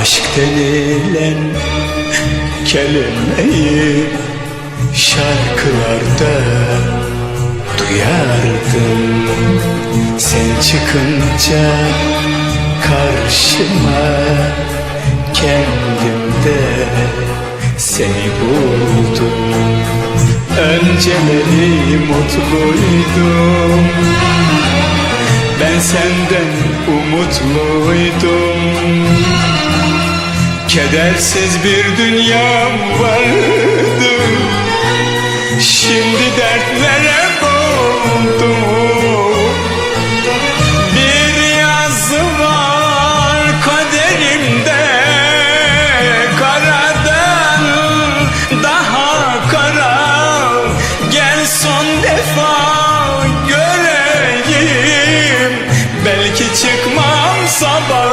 Aşk denilen kelimeyi şarkılarda duyardım. Sen çıkınca karşıma kendimde seni buldum. Önceleri mutluydum Senden umutluydum Kedersiz bir dünyam vardı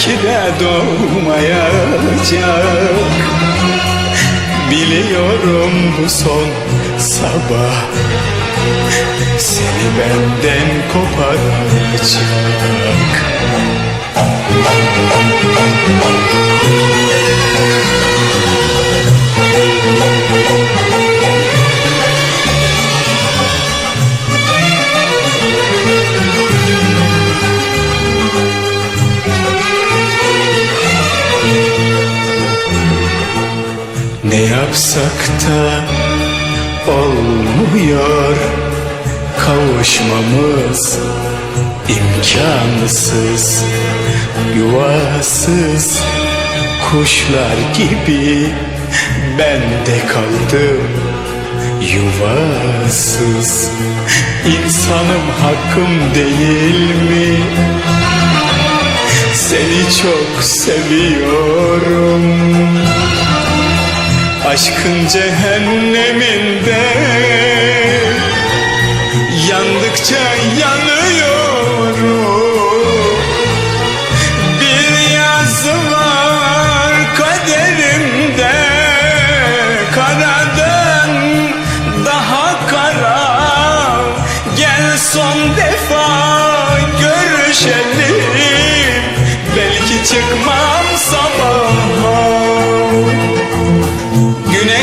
Belki de doğmayacak. Biliyorum bu son sabah. Seni benden koparacak Ne yapsak da olmuyor. Kavuşmamız imkansız Yuvasız. Kuşlar gibi ben de kaldım Yuvasız. İnsanım hakkım değil mi? Seni çok seviyorum Aşkın cehenneminde. Yandıkça yanıyorum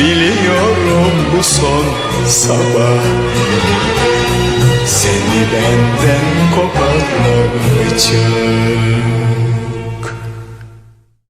Biliyorum bu son sabah. Seni benden koparacak